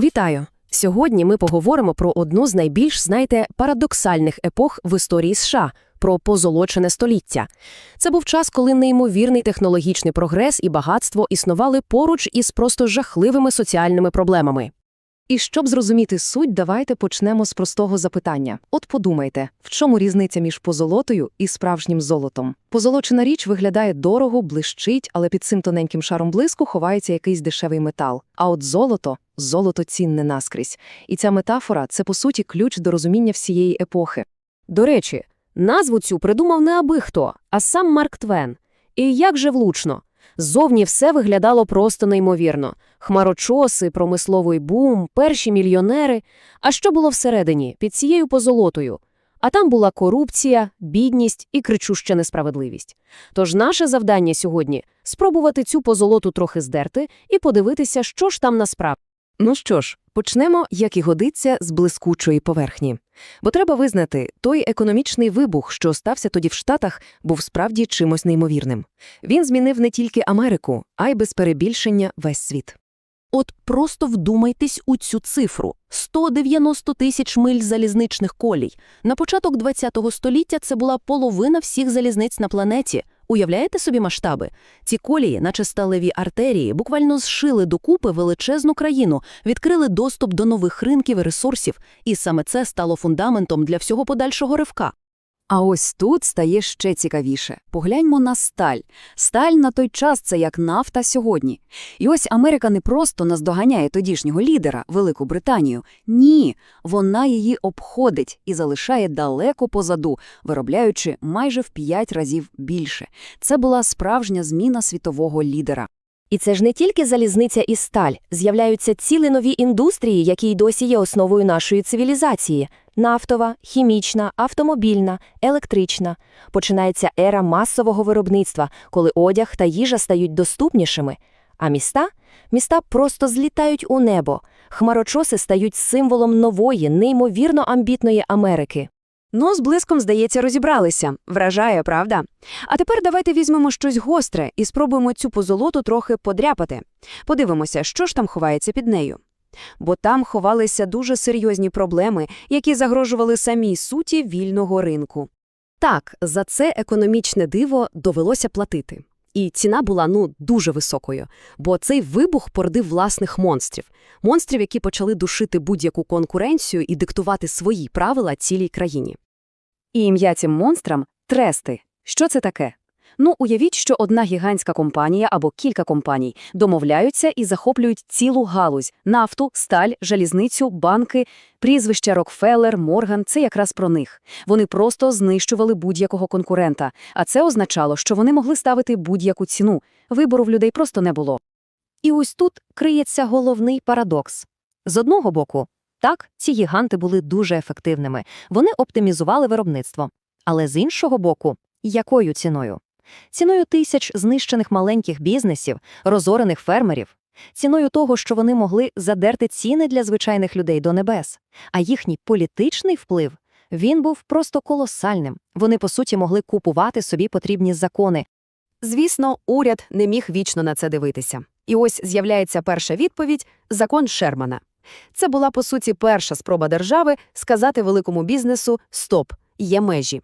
Вітаю! Сьогодні ми поговоримо про одну з найбільш, знаєте, парадоксальних епох в історії США про позолочене століття. Це був час, коли неймовірний технологічний прогрес і багатство існували поруч із просто жахливими соціальними проблемами. І щоб зрозуміти суть, давайте почнемо з простого запитання. От подумайте, в чому різниця між позолотою і справжнім золотом? Позолочена річ виглядає дорого, блищить, але під цим тоненьким шаром блиску ховається якийсь дешевий метал. А от золото золото цінне наскрізь. І ця метафора це по суті ключ до розуміння всієї епохи. До речі, назву цю придумав не аби хто, а сам Марк Твен. І як же влучно. Ззовні все виглядало просто неймовірно. Хмарочоси, промисловий бум, перші мільйонери. А що було всередині, під цією позолотою? А там була корупція, бідність і кричуща несправедливість. Тож наше завдання сьогодні – спробувати цю позолоту трохи здерти і подивитися, що ж там насправді. Ну що ж, почнемо, як і годиться, з блискучої поверхні. Бо треба визнати, той економічний вибух, що стався тоді в Штатах, був справді чимось неймовірним. Він змінив не тільки Америку, а й без перебільшення весь світ. От просто вдумайтесь у цю цифру – 190 тисяч миль залізничних колій. На початок ХХ століття це була половина всіх залізниць на планеті. Уявляєте собі масштаби? Ці колії, наче сталеві артерії, буквально зшили докупи величезну країну, відкрили доступ до нових ринків і ресурсів, і саме це стало фундаментом для всього подальшого ривка. А ось тут стає ще цікавіше. Погляньмо на сталь. Сталь на той час це як нафта сьогодні. І ось Америка не просто наздоганяє тодішнього лідера, Велику Британію. Ні, вона її обходить і залишає далеко позаду, виробляючи майже в п'ять разів більше. Це була справжня зміна світового лідера. І це ж не тільки залізниця і сталь. З'являються цілі нові індустрії, які й досі є основою нашої цивілізації – нафтова, хімічна, автомобільна, електрична. Починається ера масового виробництва, коли одяг та їжа стають доступнішими. А міста? Міста просто злітають у небо. Хмарочоси стають символом нової, неймовірно амбітної Америки. Ну, з блиском, здається, розібралися. Вражає, правда? А тепер давайте візьмемо щось гостре і спробуємо цю позолоту трохи подряпати. Подивимося, що ж там ховається під нею. Бо там ховалися дуже серйозні проблеми, які загрожували самій суті вільного ринку. Так, за це економічне диво довелося платити. І ціна була ну дуже високою, бо цей вибух породив власних монстрів, монстрів, які почали душити будь-яку конкуренцію і диктувати свої правила цілій країні. І ім'я цим монстрам трести. Що це таке? Ну, уявіть, що одна гігантська компанія або кілька компаній домовляються і захоплюють цілу галузь – нафту, сталь, залізницю, банки, прізвища Рокфеллер, Морган – це якраз про них. Вони просто знищували будь-якого конкурента, а це означало, що вони могли ставити будь-яку ціну. Вибору в людей просто не було. І ось тут криється головний парадокс. З одного боку, так, ці гіганти були дуже ефективними, вони оптимізували виробництво. Але з іншого боку, якою ціною? Ціною тисяч знищених маленьких бізнесів, розорених фермерів, ціною того, що вони могли задерти ціни для звичайних людей до небес, а їхній політичний вплив він був просто колосальним. Вони, по суті, могли купувати собі потрібні закони. Звісно, уряд не міг вічно на це дивитися. І ось з'являється перша відповідь закон Шермана. Це була, по суті, перша спроба держави сказати великому бізнесу Стоп, є межі.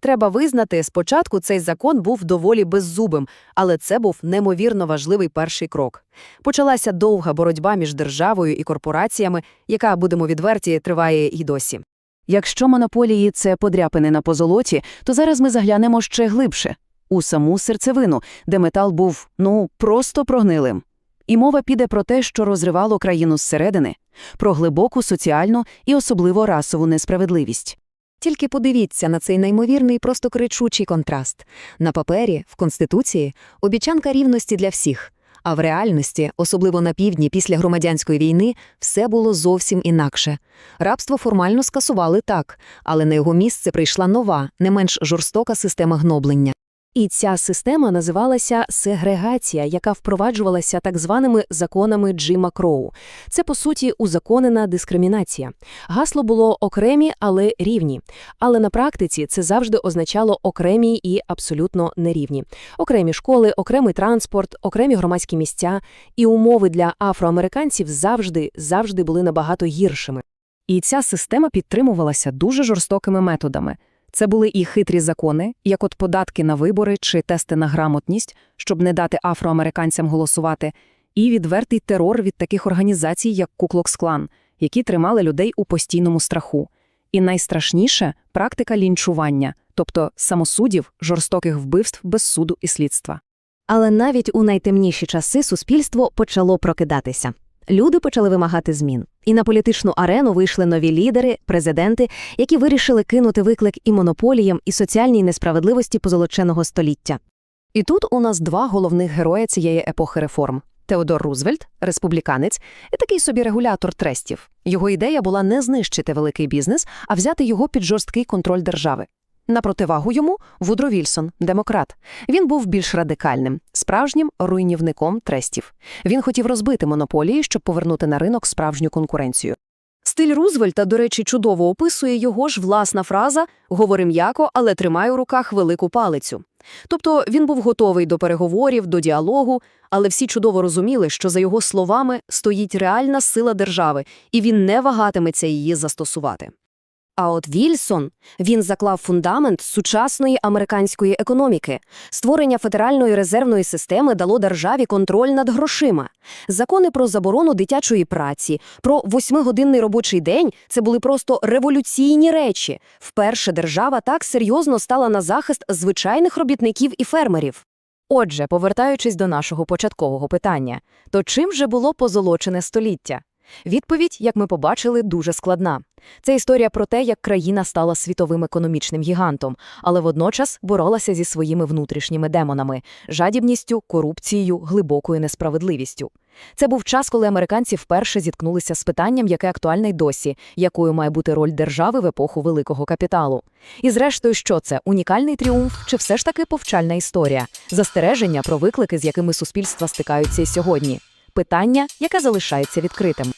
Треба визнати, спочатку цей закон був доволі беззубим, але це був неймовірно важливий перший крок. Почалася довга боротьба між державою і корпораціями, яка, будемо відверті, триває й досі. Якщо монополії це подряпини на позолоті, то зараз ми заглянемо ще глибше у саму серцевину, де метал був, ну, просто прогнилим. І мова піде про те, що розривало країну зсередини, про глибоку соціальну і особливо расову несправедливість. Тільки подивіться на цей неймовірний, просто кричучий контраст. На папері, в Конституції, обіцянка рівності для всіх. А в реальності, особливо на півдні після громадянської війни, все було зовсім інакше. Рабство формально скасували так, але на його місце прийшла нова, не менш жорстока система гноблення. І ця система називалася сегрегація, яка впроваджувалася так званими законами Джима Кроу. Це, по суті, узаконена дискримінація. Гасло було окремі, але рівні. Але на практиці це завжди означало окремі і абсолютно нерівні. Окремі школи, окремий транспорт, окремі громадські місця і умови для афроамериканців завжди, завжди були набагато гіршими. І ця система підтримувалася дуже жорстокими методами. Це були і хитрі закони, як от податки на вибори чи тести на грамотність, щоб не дати афроамериканцям голосувати, і відвертий терор від таких організацій, як Куклокс-клан, які тримали людей у постійному страху. І найстрашніше – практика лінчування, тобто самосудів, жорстоких вбивств без суду і слідства. Але навіть у найтемніші часи суспільство почало прокидатися. Люди почали вимагати змін. І на політичну арену вийшли нові лідери, президенти, які вирішили кинути виклик і монополіям, і соціальній несправедливості позолоченого століття. І тут у нас два головних герої цієї епохи реформ. Теодор Рузвельт, республіканець, і такий собі регулятор трестів. Його ідея була не знищити великий бізнес, а взяти його під жорсткий контроль держави. На противагу йому Вудро Вільсон, демократ. Він був більш радикальним, справжнім руйнівником трестів. Він хотів розбити монополії, щоб повернути на ринок справжню конкуренцію. Стиль Рузвельта, до речі, чудово описує його ж власна фраза «говори м'яко, але тримай у руках велику палицю». Тобто він був готовий до переговорів, до діалогу, але всі чудово розуміли, що за його словами стоїть реальна сила держави, і він не вагатиметься її застосувати. А от Вільсон, він заклав фундамент сучасної американської економіки. Створення федеральної резервної системи дало державі контроль над грошима. Закони про заборону дитячої праці, про восьмигодинний робочий день – це були просто революційні речі. Вперше держава так серйозно стала на захист звичайних робітників і фермерів. Отже, повертаючись до нашого початкового питання, то чим же було позолочене століття? Відповідь, як ми побачили, дуже складна. Це історія про те, як країна стала світовим економічним гігантом, але водночас боролася зі своїми внутрішніми демонами – жадібністю, корупцією, глибокою несправедливістю. Це був час, коли американці вперше зіткнулися з питанням, яке актуальне й досі, якою має бути роль держави в епоху великого капіталу. І зрештою, що це – унікальний тріумф чи все ж таки повчальна історія? Застереження про виклики, з якими суспільства стикаються й сьогодні. Питання, яке залишається відкритим.